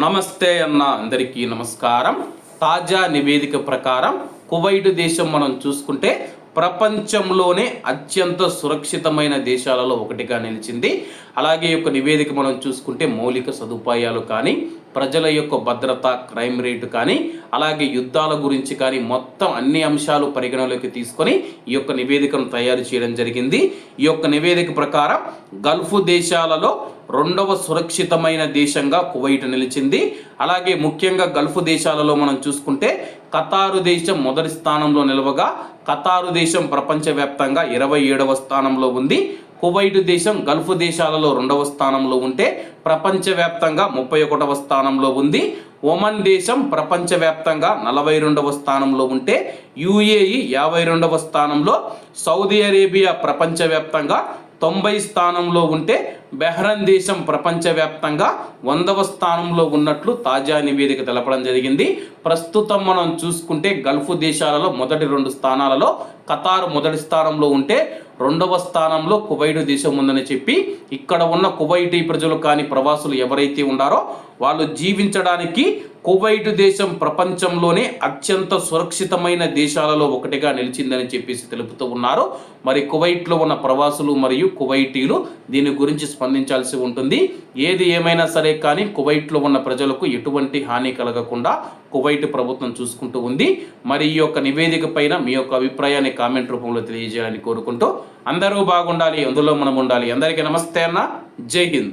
నమస్తే అన్న అందరికీ నమస్కారం. తాజా నివేదిక ప్రకారం కువైట్ దేశం మనం చూసుకుంటే ప్రపంచంలోనే అత్యంత సురక్షితమైన దేశాలలో ఒకటిగా నిలిచింది. అలాగే ఈ యొక్క నివేదిక మనం చూసుకుంటే మౌలిక సదుపాయాలు కానీ ప్రజల యొక్క భద్రత క్రైమ్ రేటు కానీ అలాగే యుద్ధాల గురించి కానీ మొత్తం అన్ని అంశాలు పరిగణలోకి తీసుకొని ఈ యొక్క నివేదికను తయారు చేయడం జరిగింది. ఈ యొక్క నివేదిక ప్రకారం గల్ఫ్ దేశాలలో రెండవ సురక్షితమైన దేశంగా కువైట్ నిలిచింది. అలాగే ముఖ్యంగా గల్ఫ్ దేశాలలో మనం చూసుకుంటే ఖతారు దేశం మొదటి స్థానంలో నిలవగా ఖతారు దేశం ప్రపంచవ్యాప్తంగా ఇరవై ఏడవ స్థానంలో ఉంది. కువైట్ దేశం గల్ఫ్ దేశాలలో రెండవ స్థానంలో ఉంటే ప్రపంచవ్యాప్తంగా ముప్పై ఒకటవ స్థానంలో ఉంది. ఒమన్ దేశం ప్రపంచవ్యాప్తంగా నలభై రెండవ స్థానంలో ఉంటే యుఏఈ యాభై రెండవ స్థానంలో సౌదీ అరేబియా ప్రపంచవ్యాప్తంగా తొంభై స్థానంలో ఉంటే బెహ్రన్ దేశం ప్రపంచవ్యాప్తంగా వందవ స్థానంలో ఉన్నట్లు తాజా నివేదిక తెలపడం జరిగింది. ప్రస్తుతం మనం చూసుకుంటే గల్ఫ్ దేశాలలో మొదటి రెండు స్థానాలలో ఖతార్ మొదటి స్థానంలో ఉంటే రెండవ స్థానంలో కువైట్ దేశం ఉందని చెప్పి ఇక్కడ ఉన్న కువైటీ ప్రజలు కానీ ప్రవాసులు ఎవరైతే ఉన్నారో వాళ్ళు జీవించడానికి కువైట్ దేశం ప్రపంచంలోనే అత్యంత సురక్షితమైన దేశాలలో ఒకటిగా నిలిచిందని చెప్పేసి తెలుపుతూ ఉన్నారు. మరి కువైట్లో ఉన్న ప్రవాసులు మరియు కువైటీలు దీని గురించి స్పందించాల్సి ఉంటుంది. ఏది ఏమైనా సరే కానీ కువైట్లో ఉన్న ప్రజలకు ఎటువంటి హాని కలగకుండా కువైట్ ప్రభుత్వం చూసుకుంటూ ఉంది. మరి ఈ యొక్క నివేదిక పైన మీ యొక్క అభిప్రాయాన్ని కామెంట్ రూపంలో తెలియజేయాలని కోరుకుంటూ అందరూ బాగుండాలి అందులో మనం ఉండాలి. అందరికీ నమస్తే అన్న. జై హింద్.